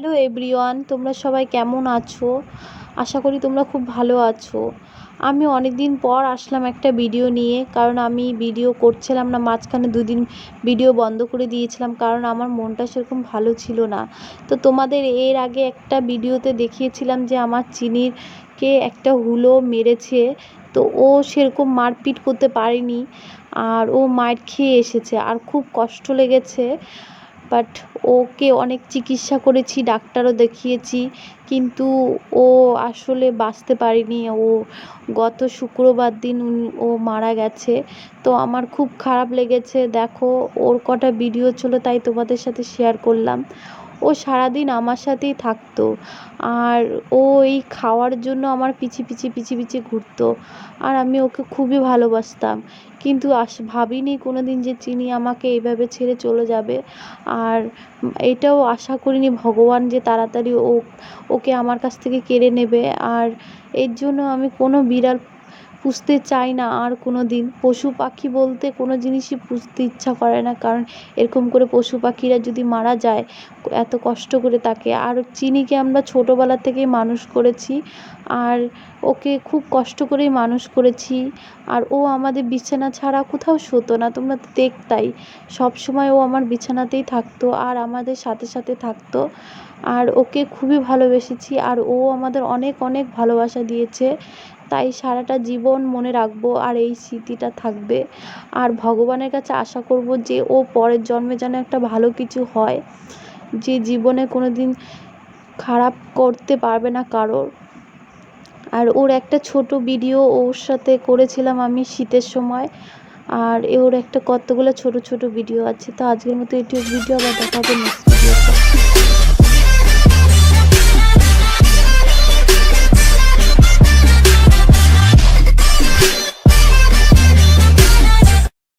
Hello everyone তোমরা সবাই কেমন আছো? আশা করি তোমরা খুব ভালো আছো। আমি অনেক দিন পর আসলাম একটা ভিডিও নিয়ে, কারণ আমি ভিডিও করছিলাম না, মাঝখানে দুদিন ভিডিও বন্ধ করে দিয়েছিলাম, কারণ আমার মনটা সেরকম ভালো ছিল না। তো তোমাদের এর আগে একটা ভিডিওতে দেখিয়েছিলাম যে আমার চিনিরকে একটা হুলো মেরেছে, তো ও সেরকম মারপিট করতে পারেনি, আর ও মার খেয়ে এসেছে, আর খুব কষ্ট লেগেছে। বাট ওকে অনেক চিকিৎসা করেছি, ডাক্তারও দেখিয়েছি, কিন্তু ও আসলে বাঁচতে পারেনি। ও গত শুক্রবার দিন ও মারা গেছে। তো আমার খুব খারাপ লেগেছে। দেখো, ওর কটা ভিডিও ছিল, তাই তোমাদের সাথে শেয়ার করলাম। ও সারাদিন আমার সাথেই থাকতো। আর ও এই খাওয়ার জন্য আমার পিছি পিছি পিছি পিছি ঘুরতো। আর আমি ওকে খুবই ভালোবাসতাম। কিন্তু আস, ভাবিনি কোনো দিন যে চিনি আমাকে এইভাবে ছেড়ে চলে যাবে। আর এটাও আশা করিনি ভগবান যে তাড়াতাড়ি ও, ওকে আমার কাছ থেকে কেড়ে নেবে। আর এর জন্য আমি কোনো বিড়াল পুষতে চাই না আর কোনো দিন পশু পাখি বলতে কোনো জিনিসই পুষতে ইচ্ছা করে না, কারণ এরকম করে পশু পাখিরা যদি মারা যায়, এত কষ্ট করে তাকে। আর চিনিকে আমরা ছোটোবেলা থেকেই মানুষ করেছি, আর ওকে খুব কষ্ট করেই মানুষ করেছি। আর ও আমাদের বিছানা ছাড়া কোথাও শোতো না, তোমরা তো দেখতাই। সব সময় ও আমার বিছানাতেই থাকতো আর আমাদের সাথে সাথে থাকতো। আর ওকে খুবই ভালোবেসেছি, আর ও আমাদের অনেক অনেক ভালোবাসা দিয়েছে। তাই সারাটা জীবন মনে রাখব আর এই স্মৃতিটা থাকবে। আর ভগবানের কাছে আশা করব যে ও পরের জন্মে যেন একটা ভালো কিছু হয়, যে জীবনে কোনো দিন খারাপ করতে পারবে না কারোর। আর ওর একটা ছোট ভিডিও ওর সাথে করেছিলাম আমি শীতের সময়, আর ওর একটা কতগুলো ছোট ছোট ভিডিও আছে। তো আজকের মতো এটি ভিডিও আবার দেখা হবে নেক্সট